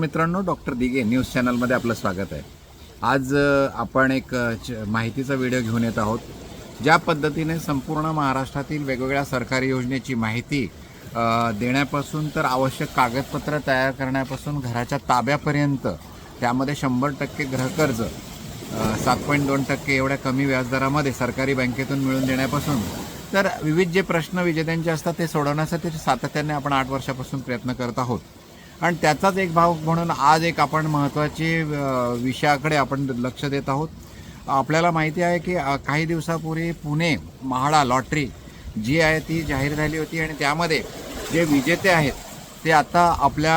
मित्रांनो doctor Dige news चॅनलमध्ये आपलं स्वागत आहे. आज आपण एक च- माहितीचा व्हिडिओ घेऊन येत आहोत ज्या पद्धतीने संपूर्ण महाराष्ट्रातील वेगवेगळ्या सरकारी योजनेची माहिती देण्यापासून तर आवश्यक कागदपत्र तयार करण्यापासून घराच्या ताब्यापर्यंत त्यामध्ये शंभर टक्के गृहकर्ज सात पॉईंट दोन टक्के एवढ्या कमी व्याजदरामध्ये सरकारी बँकेतून मिळून देण्यापासून तर विविध जे प्रश्न विजेत्यांचे असतात ते सोडवण्यासाठी सातत्याने आपण आठ वर्षापासून प्रयत्न करत आहोत. आणि त्याचाच एक भाग म्हणून आज एक आपण महत्त्वाचे विषयाकडे आपण लक्ष देत आहोत. आपल्याला माहिती आहे की काही दिवसापूर्वी पुणे महाडा लॉटरी जी आहे ती जाहीर झाली होती आणि त्यामध्ये जे विजेते आहेत ते आता आपल्या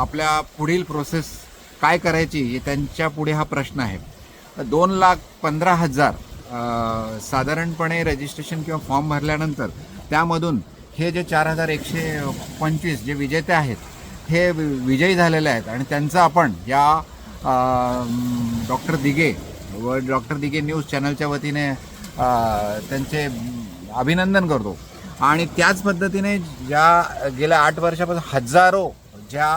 आपल्या पुढील प्रोसेस काय करायची हे त्यांच्या पुढे हा प्रश्न आहे. दोन लाख पंधरा हजार साधारणपणे रजिस्ट्रेशन किंवा फॉर्म भरल्यानंतर त्यामधून हे जे चार हजार एकशे पंचवीस जे विजेते आहेत हे विजयी झालेले आहेत. आणि त्यांचं आपण या डॉक्टर दिगे व डॉक्टर दिगे न्यूज चॅनलच्या वतीने त्यांचे अभिनंदन करतो. आणि त्याच पद्धतीने ज्या गेल्या आठ वर्षापासून हजारो ज्या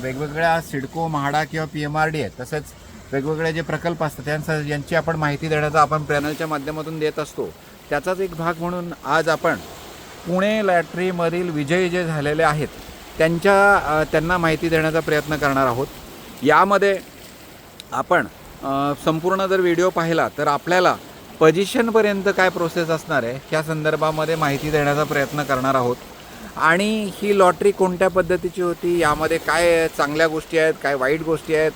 वेगवेगळ्या सिडको म्हाडा किंवा पी एम आर डी आहेत तसेच वेगवेगळे जे प्रकल्प असतात त्यांचा यांची आपण माहिती देण्याचा आपण पॅनलच्या माध्यमातून देत असतो. त्याचाच एक भाग म्हणून आज आपण पुणे लॅटरीमधील विजयी जे झालेले आहेत त्यांच्या त्यांना माहिती देण्याचा प्रयत्न करणार आहोत. यामध्ये आपण संपूर्ण जर व्हिडिओ पाहिला तर आपल्याला पजिशनपर्यंत काय प्रोसेस असणार आहे ह्या संदर्भामध्ये माहिती देण्याचा प्रयत्न करणार आहोत. आणि ही लॉटरी कोणत्या पद्धतीची होती यामध्ये काय चांगल्या गोष्टी आहेत काय वाईट गोष्टी आहेत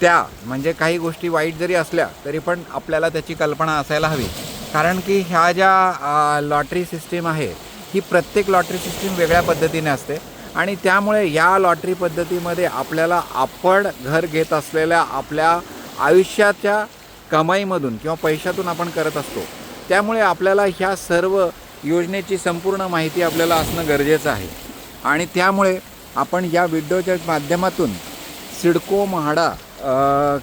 त्या म्हणजे काही गोष्टी वाईट जरी असल्या तरी पण आपल्याला त्याची कल्पना असायला हवी. कारण की ह्या ज्या लॉटरी सिस्टीम आहे ही प्रत्येक लॉटरी सिस्टीम वेगळ्या पद्धतीने असते. आणि त्यामुळे या लॉटरी पद्धतीमध्ये आपल्याला आपण घर घेत असलेल्या आपल्या आयुष्याच्या कमाईमधून किंवा पैशातून आपण करत असतो. त्यामुळे आपल्याला ह्या सर्व योजनेची संपूर्ण माहिती आपल्याला असणं गरजेचं आहे. आणि त्यामुळे आपण या व्हिडिओच्या माध्यमातून सिडको म्हाडा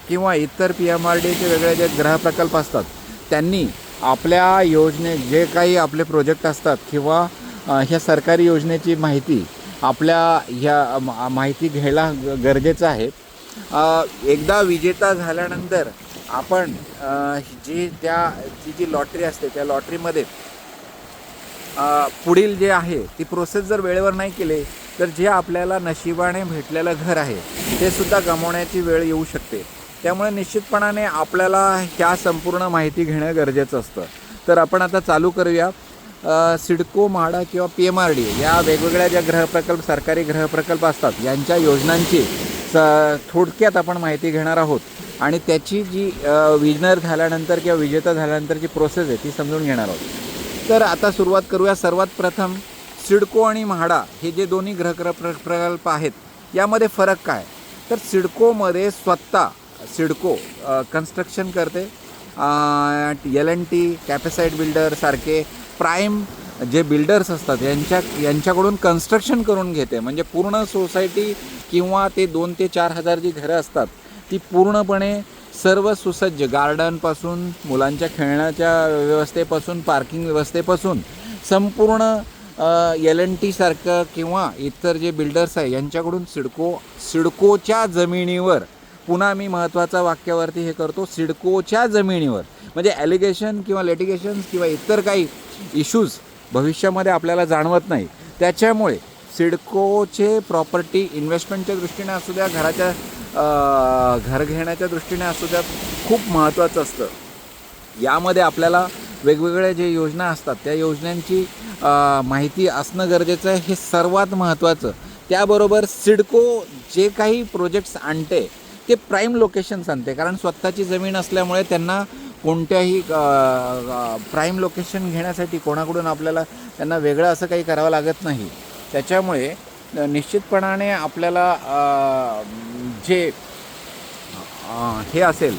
किंवा इतर पी एम आर डीचे वेगळे जे ग्रहप्रकल्प असतात त्यांनी आपल्या योजने जे काही आपले प्रोजेक्ट असतात किंवा ह्या सरकारी योजनेची माहिती आपल्या ह्या मा- माहिती घ्यायला ग- गरजेचं आहे. एकदा विजेता झाल्यानंतर आपण जी त्या जी जी लॉटरी असते त्या लॉटरीमध्ये पुढील जे आहे ती प्रोसेस जर वेळेवर नाही केले तर जे आपल्याला नशिबाने भेटलेलं घर आहे ते सुद्धा गमावण्याची वेळ येऊ शकते. त्यामुळे निश्चितपणाने आपल्याला ह्या संपूर्ण माहिती घेणं गरजेचं असतं. तर आपण आता चालू करूया. सिडको म्हाडा किंवा पी एम आर डी या वेगवेगळ्या ज्या ग्रहप्रकल्प सरकारी ग्रहप्रकल्प असतात यांच्या योजनांची स थोडक्यात आपण माहिती घेणार आहोत. आणि त्याची जी विजनर झाल्यानंतर किंवा विजेता झाल्यानंतरची प्रोसेस आहे ती समजून घेणार आहोत. तर आता सुरुवात करूया. सर्वात प्रथम सिडको आणि म्हाडा हे जे दोन्ही ग्रह प्र- प्रकल्प आहेत यामध्ये फरक काय? तर सिडकोमध्ये स्वतः सिडको कन्स्ट्रक्शन करते. एल एन टी कॅपेसाईट बिल्डरसारखे प्राईम जे बिल्डर्स असतात यांच्या यांच्याकडून कन्स्ट्रक्शन करून घेते. म्हणजे पूर्ण सोसायटी किंवा ते दोन ते चार हजार जी घरं असतात ती पूर्णपणे सर्व सुसज्ज. गार्डनपासून मुलांच्या खेळण्याच्या व्यवस्थेपासून पार्किंग व्यवस्थेपासून संपूर्ण एल एन टीसारखं किंवा इतर जे बिल्डर्स आहे यांच्याकडून सिडको सिडकोच्या जमिनीवर पुन्हा मी महत्त्वाचा वाक्यावरती हे करतो सिडकोच्या जमिनीवर. म्हणजे ॲलिगेशन किंवा लेटिगेशन किंवा इतर काही इश्यूज भविष्यामध्ये आपल्याला जाणवत नाही. त्याच्यामुळे सिडकोचे प्रॉपर्टी इन्व्हेस्टमेंटच्या दृष्टीने असू द्या घराच्या घर घेण्याच्या दृष्टीने असू द्या खूप महत्त्वाचं असतं. यामध्ये आपल्याला वेगवेगळ्या जे योजना असतात त्या योजनांची माहिती असणं गरजेचं आहे. हे सर्वात महत्त्वाचं. त्याबरोबर सिडको जे काही प्रोजेक्ट्स आणते ते प्राईम लोकेशन्स आणते. कारण स्वतःची जमीन असल्यामुळे त्यांना कोणत्याही प्राईम लोकेशन घेण्यासाठी कोणाकडून आपल्याला त्यांना वेगळं असं काही करावं लागत नाही. त्याच्यामुळे निश्चितपणाने आपल्याला जे हे असेल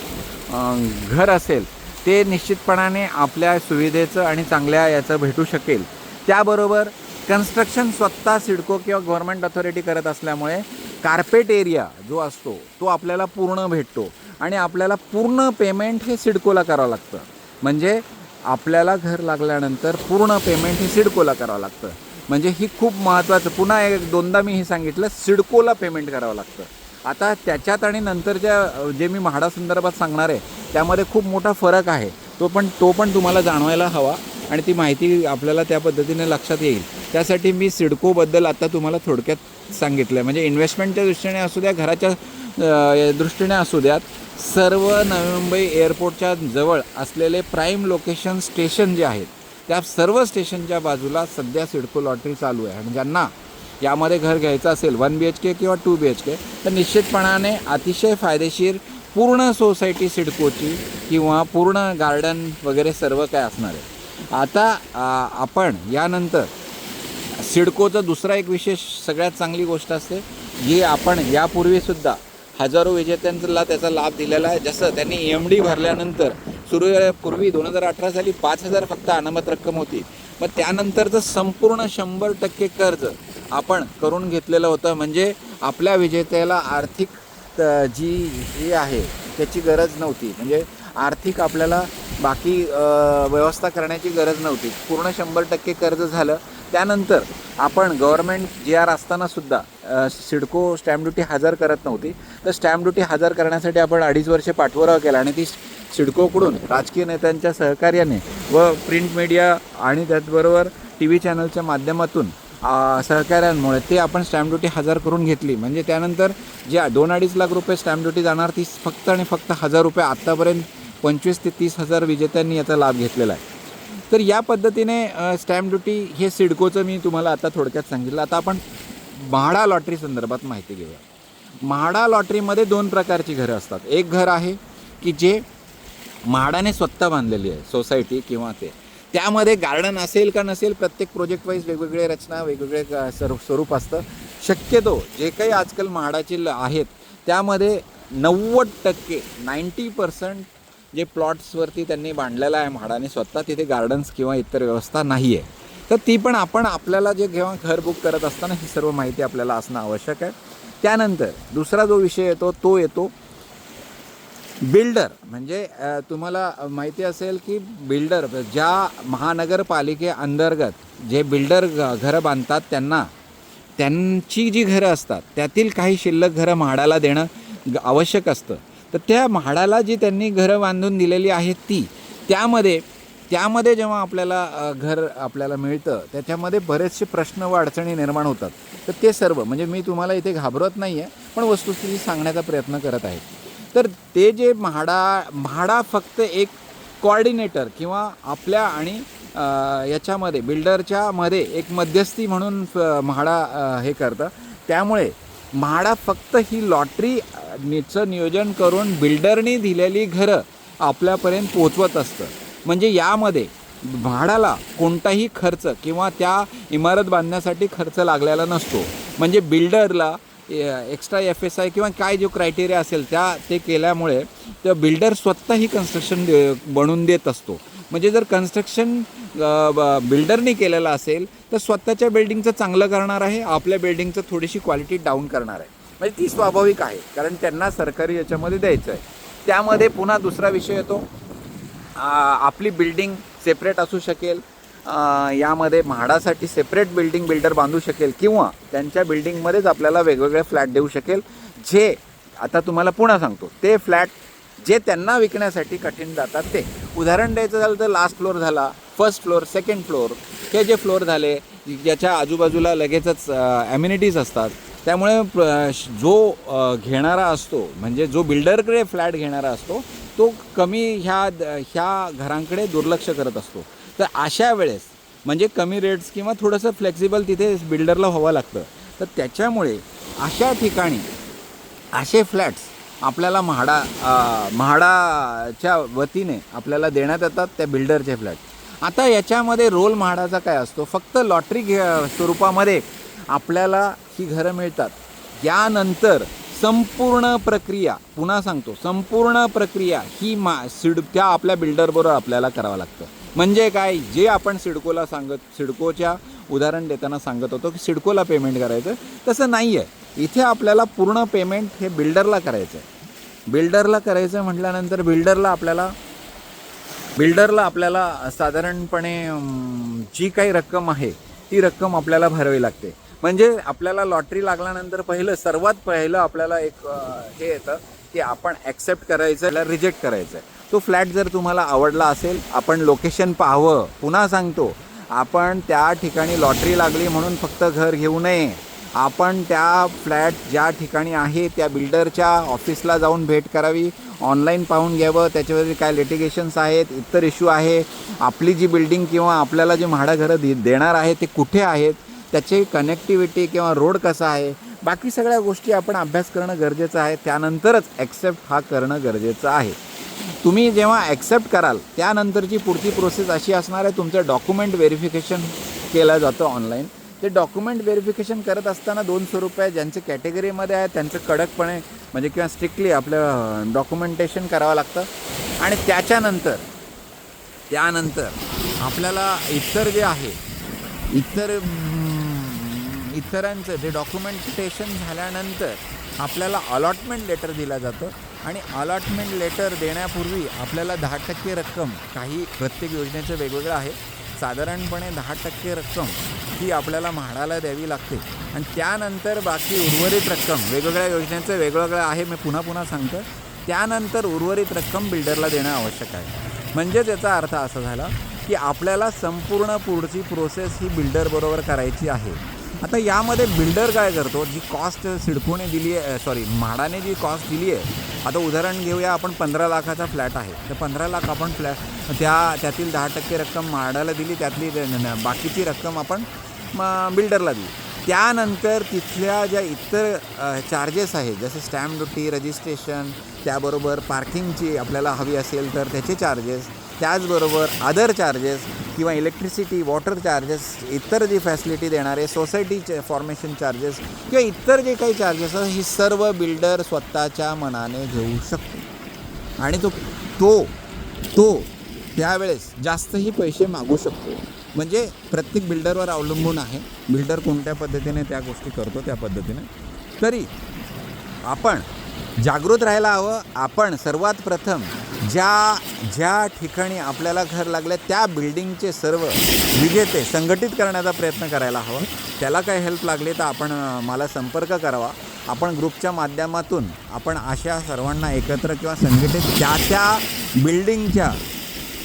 घर असेल ते निश्चितपणाने आपल्या सुविधेचं आणि चांगल्या याचं भेटू शकेल. त्याबरोबर कन्स्ट्रक्शन स्वतः सिडको किंवा गव्हर्मेंट अथॉरिटी करत असल्यामुळे कार्पेट एरिया जो असतो तो आपल्याला पूर्ण भेटतो. आणि आपल्याला पूर्ण पेमेंट हे सिडकोला करावं लागतं. म्हणजे आपल्याला घर लागल्यानंतर पूर्ण पेमेंट हे सिडकोला करावं लागतं. म्हणजे ही खूप महत्त्वाचं पुन्हा एक दोनदा मी हे सांगितलं सिडकोला पेमेंट करावं लागतं. आता त्याच्यात आणि नंतरच्या जे मी म्हाडा संदर्भात सांगणार आहे त्यामध्ये खूप मोठा फरक आहे. तो पण तो पण तुम्हाला जाणवायला हवा आणि ती माहिती आपल्याला त्या पद्धतीने लक्षात येईल. त्यासाठी मी सिडकोबद्दल आता तुम्हाला थोडक्यात सांगितलं आहे म्हणजे इन्व्हेस्टमेंटच्या दृष्टीने असू द्या घराच्या दृष्टीने असू द्यात. सर्व नवी मुंबई एअरपोर्टच्या जवळ असलेले प्राईम लोकेशन स्टेशन जे आहेत त्या सर्व स्टेशनच्या बाजूला सध्या सिडको लॉटरी चालू आहे. आणि ज्यांना यामध्ये घर घ्यायचं असेल वन बी एच के किंवा टू बी एच के तर निश्चितपणाने अतिशय फायदेशीर पूर्ण सोसायटी सिडकोची किंवा पूर्ण गार्डन वगैरे सर्व काय असणार आहे. आता आपण यानंतर सिडकोचा दुसरा एक विशेष सगळ्यात चांगली गोष्ट असते जी आपण यापूर्वीसुद्धा हजारो विजेत्यांना त्याचा लाभ दिलेला आहे. जसं त्यांनी एम डी भरल्यानंतर सुरू पूर्वी दोन हजार अठरा साली पाच हजार फक्त अनामत रक्कम होती. मग त्यानंतरचं संपूर्ण शंभर टक्के कर्ज आपण करून घेतलेलं होतं. म्हणजे आपल्या विजेत्याला आर्थिक त- जी ही आहे त्याची गरज नव्हती. म्हणजे आर्थिक आपल्याला बाकी व्यवस्था करण्याची गरज नव्हती. पूर्ण शंभर टक्के कर्ज झालं. त्यानंतर आपण गव्हर्मेंट जी आर असतानासुद्धा सिडको स्टॅम्प ड्युटी हजर करत नव्हती. तर स्टॅम्प ड्युटी हजर करण्यासाठी आपण अडीच वर्षे पाठपुरावा केला आणि ती सिडकोकडून राजकीय नेत्यांच्या सहकार्याने व प्रिंट मीडिया आणि त्याचबरोबर टी व्ही चॅनलच्या माध्यमातून सहकाऱ्यांमुळे ते आपण स्टॅम्प ड्युटी हजर करून घेतली. म्हणजे त्यानंतर जे दोन अडीच लाख रुपये स्टॅम्प ड्युटी जाणार ती फक्त आणि फक्त हजार रुपये आत्तापर्यंत पंचवीस ते तीस हजार विजेत्यांनी याचा लाभ घेतलेला आहे. तर या पद्धतीने स्टॅम्प ड्युटी हे सिडकोचं मी तुम्हाला आता थोडक्यात सांगितलं. आता आपण म्हाडा लॉटरी संदर्भात माहिती घेऊया. म्हाडा लॉटरीमध्ये दोन प्रकारची घरं असतात. एक घर आहे की जे म्हाडाने स्वतः बांधलेली आहे सोसायटी किंवा ते. त्यामध्ये गार्डन असेल का नसेल प्रत्येक प्रोजेक्ट वाईज वेगवेगळे रचना वेगवेगळे क- स्वरूप असतं. शक्यतो जे काही आजकाल म्हाडाचे ल- आहेत त्यामध्ये नव्वद टक्के नाईंटी पर्सेंट जे प्लॉट्सवरती त्यांनी बांधलेलं आहे म्हाडाने स्वतः तिथे गार्डन्स किंवा इतर व्यवस्था नाही आहे तर ती पण आपण आपल्याला जे जेव्हा घर बुक करत असताना ही सर्व माहिती आपल्याला असणं आवश्यक आहे. त्यानंतर दुसरा जो विषय येतो तो येतो बिल्डर म्हणजे तुम्हाला माहिती असेल की बिल्डर ज्या महानगरपालिके अंतर्गत जे बिल्डर घरं बांधतात त्यांना त्यांची जी घरं असतात त्यातील काही शिल्लक घरं म्हाडाला देणं ग- आवश्यक असतं. तर त्या म्हाडाला जी त्यांनी घरं बांधून दिलेली आहेत ती त्यामध्ये त्यामध्ये जेव्हा आपल्याला घर आपल्याला मिळतं त्याच्यामध्ये बरेचसे प्रश्न व अडचणी निर्माण होतात. तर ते सर्व म्हणजे मी तुम्हाला इथे घाबरत नाही आहे पण वस्तुस्थिती सांगण्याचा प्रयत्न करत आहे. तर ते जे म्हाडा म्हाडा फक्त एक कॉर्डिनेटर किंवा आपल्या आणि याच्यामध्ये बिल्डरच्या मध्ये एक मध्यस्थी म्हणून म्हाडा हे करतं. त्यामुळे म्हाडा फक्त ही लॉटरी नीचं नियोजन करून बिल्डरनी दिलेली घरं आपल्यापर्यंत पोचवत असतं. म्हणजे यामध्ये भाडाला कोणताही खर्च किंवा त्या इमारत बांधण्यासाठी खर्च लागलेला नसतो. म्हणजे बिल्डरला एक्स्ट्रा एफ एस आय किंवा काय जो क्रायटेरिया असेल त्या ते केल्यामुळे त्या बिल्डर स्वतःही कन्स्ट्रक्शन कन्स्ट्रक्शन बनवून देत असतो. म्हणजे जर कन्स्ट्रक्शन बिल्डरनी केलेलं असेल तर स्वतःच्या बिल्डिंगचं चांगलं करणार आहे आपल्या बिल्डिंगचं थोडीशी क्वालिटी डाऊन करणार आहे. म्हणजे ती स्वाभाविक आहे. कारण त्यांना सरकारी याच्यामध्ये द्यायचं आहे. त्यामध्ये पुन्हा दुसरा विषय येतो. आपली बिल्डिंग सेपरेट असू शकेल. यामध्ये म्हाडासाठी सेपरेट बिल्डिंग बिल्डर बांधू शकेल किंवा त्यांच्या बिल्डिंगमध्येच आपल्याला वेगवेगळे फ्लॅट देऊ शकेल. जे आता तुम्हाला पुन्हा सांगतो. ते फ्लॅट जे त्यांना विकण्यासाठी कठीण जातात ते. उदाहरण द्यायचं झालं तर लास्ट फ्लोअर झाला फर्स्ट फ्लोअर सेकंड फ्लोअर हे जे फ्लोअर झाले ज्याच्या आजूबाजूला लगेचच ॲम्युनिटीज असतात. त्यामुळे प्र- जो घेणारा असतो म्हणजे जो बिल्डरकडे फ्लॅट घेणारा असतो तो कमी ह्या द- ह्या घरांकडे दुर्लक्ष करत असतो. तर अशा वेळेस म्हणजे कमी रेट्स किंवा थोडंसं फ्लेक्झिबल तिथे बिल्डरला व्हावं लागतं. तर त्याच्यामुळे अशा ठिकाणी असे फ्लॅट्स आपल्याला म्हाडा म्हाडाच्या वतीने आपल्याला देण्यात येतात त्या बिल्डरचे फ्लॅट. आता याच्यामध्ये रोल म्हाडाचा काय असतो? फक्त लॉटरी घे स्वरूपामध्ये आपल्याला ही घरं मिळतात. यानंतर संपूर्ण प्रक्रिया पुन्हा सांगतो संपूर्ण प्रक्रिया ही मा सिड त्या आपल्या बिल्डरबरोबर आपल्याला करावं लागतं. म्हणजे काय? जे आपण सिडकोला सांगत सिडकोच्या उदाहरण देताना सांगत होतो की सिडकोला पेमेंट करायचं तसं नाही आहे इथे आपल्याला पूर्ण पेमेंट हे बिल्डरला करायचं आहे बिल्डरला करायचं म्हटल्यानंतर बिल्डरला आपल्याला बिल्डरला आपल्याला साधारणपणे जी काही रक्कम आहे ती रक्कम आपल्याला भरावी लागते. म्हणजे आपल्याला लॉटरी लागल्यानंतर पहिलं सर्वात पहिलं आपल्याला एक हे येतं की आपण ॲक्सेप्ट करायचं त्याला रिजेक्ट करायचं आहे तो फ्लॅट जर तुम्हाला आवडला असेल आपण लोकेशन पाहावं. पुन्हा सांगतो आपण त्या ठिकाणी लॉटरी लागली म्हणून फक्त घर घेऊ नये. आपण त्या फ्लॅट ज्या ठिकाणी आहे त्या बिल्डरच्या ऑफिसला जाऊन भेट करावी. ऑनलाईन पाहून घ्यावं त्याच्यावरती काय लिटिगेशन्स आहेत इतर इश्यू आहे. आपली जी बिल्डिंग किंवा आपल्याला जे म्हाडा घरं दे देणार आहे ते कुठे आहेत? त्याची कनेक्टिव्हिटी किंवा रोड कसा आहे? बाकी सगळ्या गोष्टी आपण अभ्यास करणं गरजेचं आहे. त्यानंतरच ॲक्सेप्ट हा करणं गरजेचं आहे. तुम्ही जेव्हा ॲक्सेप्ट कराल त्यानंतरची पुढची प्रोसेस अशी असणार आहे तुमचं डॉक्युमेंट व्हेरिफिकेशन केलं जातं ऑनलाईन ते डॉक्युमेंट व्हेरिफिकेशन करत असताना दोन स्वरूप आहे. ज्यांचे कॅटेगरीमध्ये आहे त्यांचं कडकपणे म्हणजे किंवा स्ट्रिक्टली आपलं डॉक्युमेंटेशन करावं लागतं. आणि त्याच्यानंतर त्यानंतर आपल्याला इतर जे आहे इतर इतरांचं जे डॉक्युमेंटेशन झाल्यानंतर आपल्याला अलॉटमेंट लेटर दिलं जातं आणि अलॉटमेंट लेटर देण्यापूर्वी आपल्याला दहा टक्के रक्कम काही प्रत्येक योजनेचं वेगवेगळं आहे. साधारणपणे दहा टक्के रक्कम ही आपल्याला म्हाडाला द्यावी लागते. आणि त्यानंतर बाकी उर्वरित रक्कम वेगवेगळ्या योजनेचं वेगवेगळं आहे मी पुन्हा पुन्हा सांगतो त्यानंतर उर्वरित रक्कम बिल्डरला देणं आवश्यक आहे. म्हणजेच याचा अर्थ असा झाला की आपल्याला संपूर्ण पुढची प्रोसेस ही बिल्डरबरोबर करायची आहे. आता यामध्ये बिल्डर काय करतो? जी कॉस्ट सिडकोने दिली आहे सॉरी म्हाडाने जी कॉस्ट दिली आहे आता उदाहरण घेऊया आपण पंधरा लाखाचा फ्लॅट आहे. तर पंधरा लाख आपण फ्लॅट त्या त्यातील दहा टक्के रक्कम म्हाडाला दिली त्यातली बाकीची रक्कम आपण बिल्डरला दिली. त्यानंतर तिथल्या ज्या इतर चार्जेस आहेत जसे स्टॅम्प ड्युटी रजिस्ट्रेशन त्याबरोबर पार्किंगची आपल्याला हवी असेल तर त्याचे चार्जेस त्याचबरोबर अदर चार्जेस किंवा इलेक्ट्रिसिटी वॉटर चार्जेस इतर जी फॅसिलिटी देणारे सोसायटीचे फॉर्मेशन चार्जेस किंवा इतर जे काही चार्जेस आहेत ही सर्व बिल्डर स्वतःच्या मनाने घेऊ शकतो आणि तो तो तो त्यावेळेस जास्तही पैसे मागू शकतो. म्हणजे प्रत्येक बिल्डरवर अवलंबून आहे. बिल्डर कोणत्या पद्धतीने त्या गोष्टी करतो त्या पद्धतीने. तरी आपण जागृत राहायला हवं. आपण सर्वात प्रथम ज्या ज्या ठिकाणी आपल्याला घर लागलं त्या बिल्डिंगचे सर्व विजेते संघटित करण्याचा प्रयत्न करायला हवा. त्याला काही हेल्प लागली तर आपण मला संपर्क करावा. आपण ग्रुपच्या माध्यमातून आपण अशा सर्वांना एकत्र किंवा संघटित त्या त्या बिल्डिंगच्या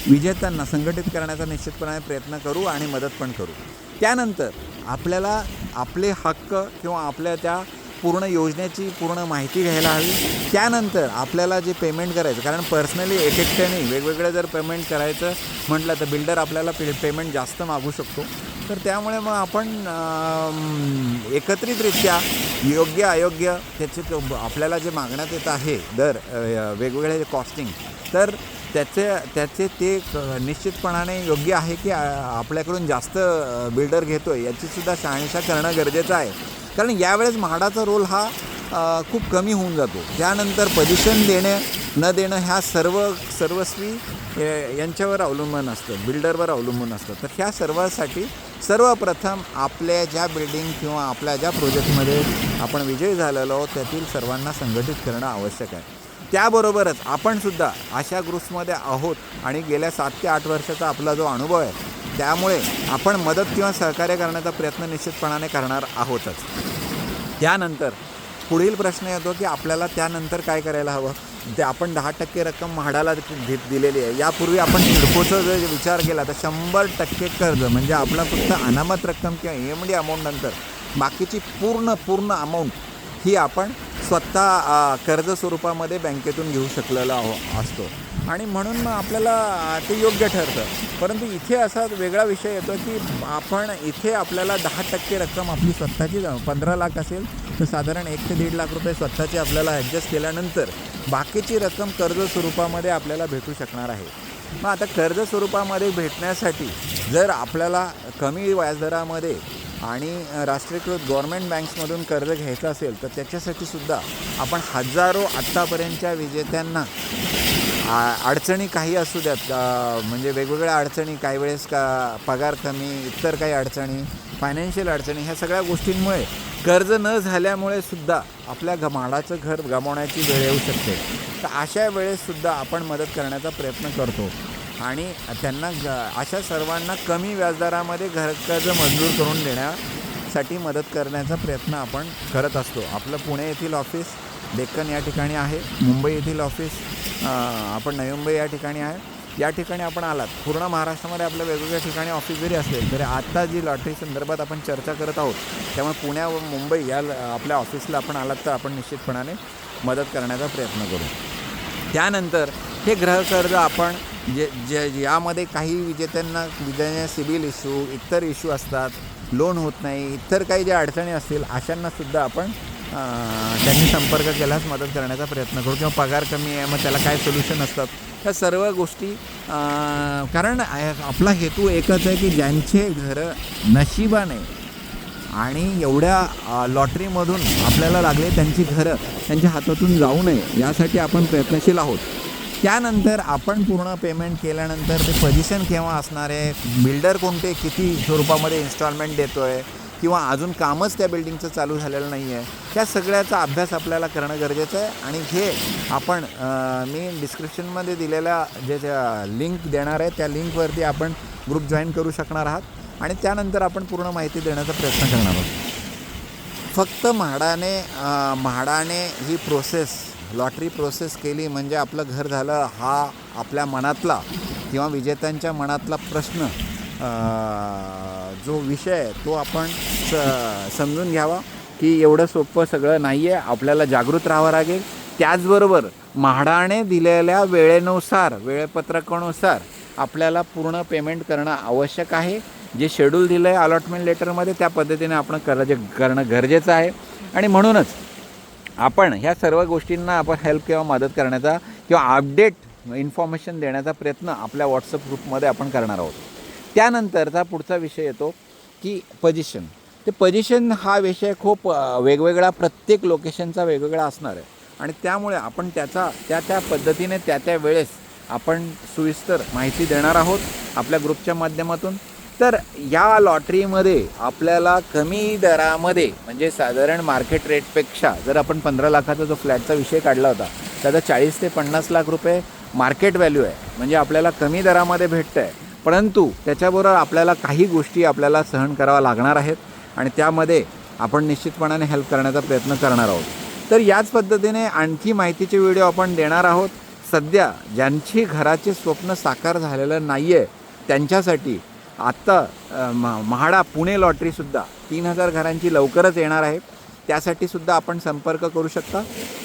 विजेत्यांना संघटित करण्याचा निश्चितपणे प्रयत्न करू आणि मदत पण करू. त्यानंतर आपल्याला आपले हक्क किंवा आपल्या त्या पूर्ण योजनेची पूर्ण माहिती घ्यायला हवी. त्यानंतर आपल्याला जे पेमेंट करायचं कारण पर्सनली एक एकट्याने वेगवेगळं जर पेमेंट करायचं म्हटलं तर बिल्डर आपल्याला पे पेमेंट जास्त मागू शकतो. तर त्यामुळे मग आपण एकत्रितरित्या योग्य अयोग्य त्याचे आपल्याला जे मागण्यात येत आहे दर वेगवेगळे कॉस्टिंग तर त्याचे त्याचे ते निश्चितपणाने योग्य आहे की आपल्याकडून जास्त बिल्डर घेतो आहे याचीसुद्धा शहानिशा करणं गरजेचं आहे. कारण यावेळेस म्हाडाचा रोल हा खूप कमी होऊन जातो. त्यानंतर पजिशन देणे न देणं ह्या सर्व सर्वस्वी यांच्यावर अवलंबून असतं बिल्डरवर अवलंबून असतं. तर ह्या सर्वासाठी सर्वप्रथम आपल्या ज्या बिल्डिंग किंवा आपल्या ज्या प्रोजेक्टमध्ये आपण विजयी झालेलो आहोत त्यातील सर्वांना संघटित करणं आवश्यक आहे. त्याबरोबरच आपणसुद्धा अशा ग्रुप्समध्ये आहोत आणि गेल्या सात ते आठ वर्षाचा आपला जो अनुभव आहे त्यामुळे आपण मदत किंवा सहकार्य करण्याचा प्रयत्न निश्चितपणाने करणार आहोतच. त्यानंतर पुढील प्रश्न येतो की आपल्याला त्यानंतर काय करायला हवं? ते आपण दहा टक्के रक्कम म्हाडाला दिलेली आहे. यापूर्वी आपण सिडकोचा जर विचार केला तर शंभर टक्के कर्ज म्हणजे आपला फक्त अनामत रक्कम किंवा एम डी अमाऊंट नंतर बाकीची पूर्ण पूर्ण अमाऊंट ही आपण स्वतः कर्ज स्वरूपामध्ये बँकेतून घेऊ शकलेलो आहो असतो. आणि म्हणून मग आपल्याला ते योग्य ठरतं. परंतु इथे असा वेगळा विषय येतो की आपण इथे आपल्याला दहा टक्के रक्कम आपली स्वतःची पंधरा लाख असेल तर साधारण एक ते दीड लाख रुपये स्वतःची आपल्याला ॲडजस्ट केल्यानंतर बाकीची रक्कम कर्ज स्वरूपामध्ये आपल्याला भेटू शकणार आहे. मग आता कर्ज स्वरूपामध्ये भेटण्यासाठी जर आपल्याला कमी व्याजदरामध्ये आणि राष्ट्रीयकृत गव्हर्मेंट बँक्समधून कर्ज घ्यायचं असेल तर त्याच्यासाठी सुद्धा आपण हजारो आत्तापर्यंतच्या विजेत्यांना अडचणी काही असू द्यात. म्हणजे वेगवेगळ्या अडचणी काही वेळेस का पगार कमी इतर काही अडचणी फायनान्शियल अडचणी ह्या सगळ्या गोष्टींमुळे कर्ज न झाल्यामुळे सुद्धा आपल्या ग माडाचं घर गमावण्याची वेळ येऊ शकते. तर अशा वेळेससुद्धा आपण मदत करण्याचा प्रयत्न करतो. आणि त्यांना ग अशा सर्वांना कमी व्याजदरामध्ये घर कर्ज मंजूर करून देण्यासाठी मदत करण्याचा प्रयत्न आपण करत असतो. आपलं पुणे येथील ऑफिस डेक्कन या ठिकाणी आहे. मुंबई येथील ऑफिस आपण नवी मुंबई या ठिकाणी आहे. या ठिकाणी आपण आलात. पूर्ण महाराष्ट्रामध्ये आपल्या वेगवेगळ्या ठिकाणी ऑफिस जरी असले तरी आत्ता जी लॉटरी संदर्भात आपण चर्चा करत आहोत त्यामुळे पुण्या व मुंबई या ल- आपल्या ऑफिसला आपण आलात तर आपण निश्चितपणाने मदत करण्याचा प्रयत्न करू. त्यानंतर हे गृहकर्ज आपण जे जे यामध्ये काही विजेत्यांना विजेत्या सिबिल इश्यू इतर इश्यू असतात लोन होत नाही इतर काही ज्या अडचणी असतील अशांनासुद्धा आपण त्यांनी संपर्क केल्यास मदत करण्याचा प्रयत्न करू किंवा पगार कमी आहे मग त्याला काय सोल्युशन असतात? ह्या सर्व गोष्टी कारण आपला हेतू एकच आहे की ज्यांचे घरं नशिबाने आणि एवढ्या लॉटरीमधून आपल्याला लागले त्यांची घरं त्यांच्या हातातून जाऊ नये यासाठी आपण प्रयत्नशील आहोत. त्यानंतर आपण पूर्ण पेमेंट केल्यानंतर ते पोझिशन केव्हा असणार आहे? बिल्डर कोणते किती स्वरूपामध्ये इन्स्टॉलमेंट देतो आहे किंवा अजून कामच त्या बिल्डिंगचं चालू झालेलं नाही आहे त्या सगळ्याचा अभ्यास आपल्याला करणं गरजेचं आहे. आणि हे आपण मी डिस्क्रिप्शनमध्ये दिलेल्या जे लिंक देणार आहे त्या लिंकवरती आपण ग्रुप जॉईन करू शकणार आहात. आणि त्यानंतर आपण पूर्ण माहिती देण्याचा प्रयत्न करणार आहोत. फक्त म्हाडाने म्हाडाने ही प्रोसेस लॉटरी प्रोसेस केली म्हणजे आपलं घर झालं हा आपल्या मनातला किंवा विजेत्यांच्या मनातला प्रश्न जो विषय आहे तो आपण स समजून घ्यावा की एवढं सोपं सगळं नाही आहे आपल्याला जागृत राहावं लागेल. त्याचबरोबर म्हाडाने दिलेल्या वेळेनुसार वेळपत्रकानुसार आपल्याला पूर्ण पेमेंट करणं आवश्यक आहे. जे शेड्यूल दिलं आहे अलॉटमेंट लेटरमध्ये त्या पद्धतीने आपण करायचे करणं गरजेचं आहे. आणि म्हणूनच आपण ह्या सर्व गोष्टींना आपण हेल्प किंवा मदत करण्याचा किंवा अपडेट इन्फॉर्मेशन देण्याचा प्रयत्न आपल्या व्हॉट्सअप ग्रुपमध्ये आपण करणार आहोत. त्यानंतरचा पुढचा विषय येतो की पजिशन ते पजिशन हा विषय खूप वेगवेगळा प्रत्येक लोकेशनचा वेगवेगळा असणार आहे. आणि त्यामुळे आपण त्याचा त्या त्या पद्धतीने त्या त्या वेळेस आपण सुविस्तर माहिती देणार आहोत आपल्या ग्रुपच्या माध्यमातून. तर या लॉटरीमध्ये आपल्याला कमी दरामध्ये म्हणजे साधारण मार्केट रेटपेक्षा जर आपण पंधरा लाखाचा जो फ्लॅटचा विषय काढला होता त्याचा चाळीस ते पन्नास लाख रुपये मार्केट व्हॅल्यू आहे. म्हणजे आपल्याला कमी दरामध्ये भेटतं आहे परंतु त्याच्याबरोबर आपल्याला काही गोष्टी आपल्याला सहन कराव्या लागणार आहेत आणि त्यामध्ये आपण निश्चितपणाने हेल्प करण्याचा प्रयत्न करणार आहोत. तर याच पद्धतीने आणखी माहितीचे व्हिडिओ आपण देणार आहोत. सध्या ज्यांची घराचे स्वप्न साकार झालेलं नाही आहे त्यांच्यासाठी आत्ता म- म्हाडा पुणे लॉटरीसुद्धा तीन हजार घरांची लवकरच येणार आहे. त्यासाठी सुद्धा आपण संपर्क करू शकता.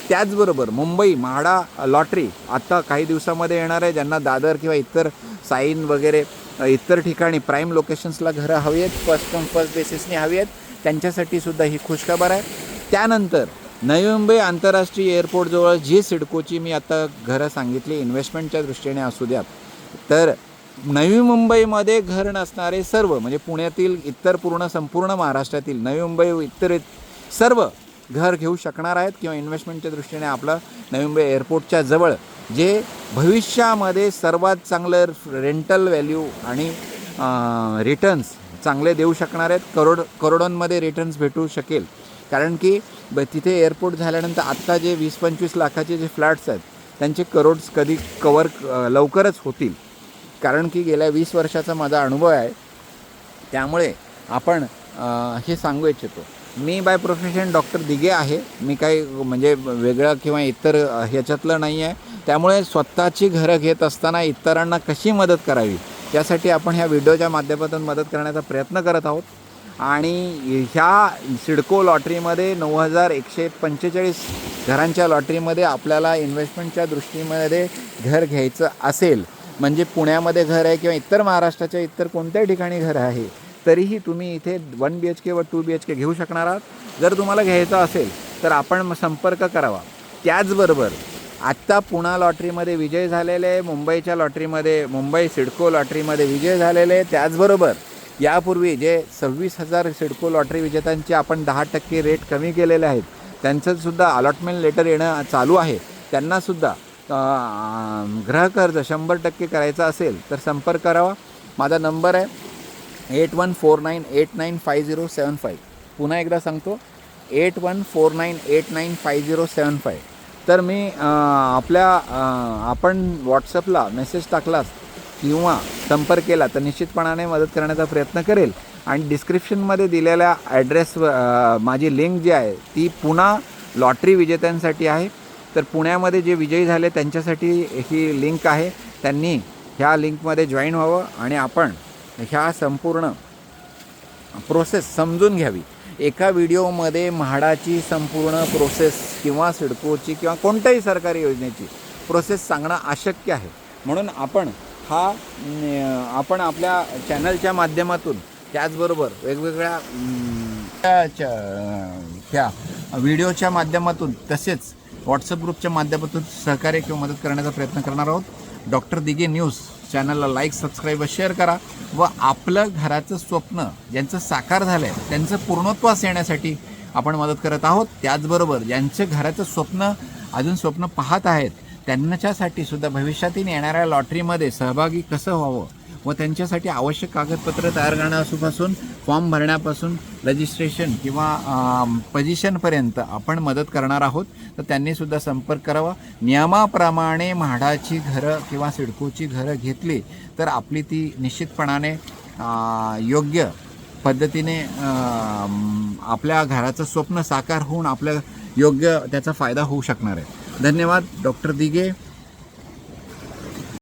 त्याचबरोबर मुंबई म्हाडा लॉटरी आत्ता काही दिवसामध्ये येणार आहे. ज्यांना दादर किंवा इतर साईन वगैरे इतर ठिकाणी प्राईम लोकेशन्सला घरं हवी आहेत फर्स्ट कम फर्स्ट बेसिसने हवी आहेत त्यांच्यासाठी सुद्धा ही खुशखबर आहे. त्यानंतर नवी मुंबई आंतरराष्ट्रीय एअरपोर्टजवळ जी सिडकोची मी आता घरं सांगितली इन्व्हेस्टमेंटच्या दृष्टीने असू द्यात. तर नवी मुंबईमध्ये घर नसणारे सर्व म्हणजे पुण्यातील इतर पूर्ण संपूर्ण महाराष्ट्रातील नवी मुंबई इतर इत- सर्व घर घेऊ शकणार आहेत किंवा इन्व्हेस्टमेंटच्या दृष्टीने आपलं नवी मुंबई एअरपोर्टच्या जवळ जे भविष्यामध्ये सर्वात चांगलं रेंटल व्हॅल्यू आणि रिटर्न्स चांगले देऊ शकणार आहेत. करोड करोडोंमध्ये रिटर्न्स भेटू शकेल. कारण की ब तिथे एअरपोर्ट झाल्यानंतर आत्ता जे वीस पंचवीस लाखाचे जे फ्लॅट्स आहेत त्यांचे करोड्स कधी कवर लवकरच होतील. कारण की गेल्या वीस वर्षाचा माझा अनुभव आहे. त्यामुळे आपण हे सांगू इच्छितो. मी बाय प्रोफेशन डॉक्टर दिगे आहे. मी काही म्हणजे वेगळं किंवा इतर ह्याच्यातलं नाही आहे. त्यामुळे स्वतःची घरं घेत असताना इतरांना कशी मदत करावी? यासाठी आपण ह्या व्हिडिओच्या माध्यमातून मदत करण्याचा प्रयत्न करत आहोत. आणि ह्या सिडको लॉटरीमध्ये नऊ हजार एकशे पंचेचाळीस घरांच्या लॉटरीमध्ये आपल्याला इन्व्हेस्टमेंटच्या दृष्टीमध्ये घर घ्यायचं असेल म्हणजे पुण्यामध्ये घर आहे किंवा इतर महाराष्ट्राच्या इतर कोणत्याही ठिकाणी घर आहे तरीही तुम्ही इथे वन बी एच के व टू बी एच के घेऊ शकणार आहात. जर तुम्हाला घ्यायचं असेल तर आपण संपर्क करावा. त्याचबरोबर आत्ता पुणा लॉटरीमध्ये विजय झालेले मुंबईच्या लॉटरीमध्ये मुंबई सिडको लॉटरीमध्ये विजय झालेले त्याचबरोबर यापूर्वी जे सव्वीस हजार सिडको लॉटरी विजेत्यांचे आपण दहा टक्के रेट कमी केलेले आहेत त्यांचंसुद्धा अलॉटमेंट लेटर येणं चालू आहे. त्यांनासुद्धा गृहकर्ज शंभर टक्के करायचं असेल तर संपर्क करावा. माझा नंबर आहे eight one four nine eight nine five zero seven five. पुन्हा एकदा सांगतो eight one four nine eight nine five zero seven five. तर मी आपल्या आपण व्हॉट्सअपला मेसेज टाकलास किंवा संपर्क केला तर निश्चितपणाने मदत करण्याचा प्रयत्न करेल. आणि डिस्क्रिप्शनमध्ये दिलेल्या ॲड्रेसवर माझी लिंक जी आहे ती पुन्हा लॉटरी विजेत्यांसाठी आहे. तर पुण्यामध्ये जे विजयी झाले त्यांच्यासाठी ही लिंक आहे. त्यांनी ह्या लिंकमध्ये जॉईन व्हावं आणि आपण ह्या संपूर्ण प्रोसेस समजून घ्यावी. एका व्हिडिओमध्ये म्हाडाची संपूर्ण प्रोसेस किंवा सिडकोची किंवा कोणत्याही सरकारी योजनेची प्रोसेस सांगणं अशक्य आहे. म्हणून आपण हा आपण आपल्या चॅनलच्या माध्यमातून त्याचबरोबर वेगवेगळ्या अं, त्या व्हिडिओच्या माध्यमातून तसेच व्हॉट्सअप ग्रुपच्या माध्यमातून सहकार्य किंवा मदत करण्याचा प्रयत्न करणार आहोत. Doctor Dige news. चॅनलला लाईक सबस्क्राईब व शेअर करा व आपलं घराचं स्वप्न ज्यांचं साकार झालं आहे त्यांचं पूर्णत्वास येण्यासाठी आपण मदत करत आहोत. त्याचबरोबर ज्यांचं घराचं स्वप्न अजून स्वप्न पाहत आहेत त्यांच्यासाठी सुद्धा भविष्यातील येणाऱ्या लॉटरीमध्ये सहभागी कसं व्हावं व त्यांच्यासाठी आवश्यक कागदपत्र तयार करण्यापासून फॉर्म भरण्यापासून रजिस्ट्रेशन किंवा पजिशनपर्यंत आपण मदत करणार आहोत. तर त्यांनीसुद्धा संपर्क करावा. नियमाप्रमाणे म्हाडाची घरं किंवा सिडकोची घरं घेतली तर आपली ती निश्चितपणाने योग्य पद्धतीने आपल्या घराचं स्वप्न साकार होऊन आपल्या योग्य त्याचा फायदा होऊ शकणार आहे. धन्यवाद. डॉक्टर दिगे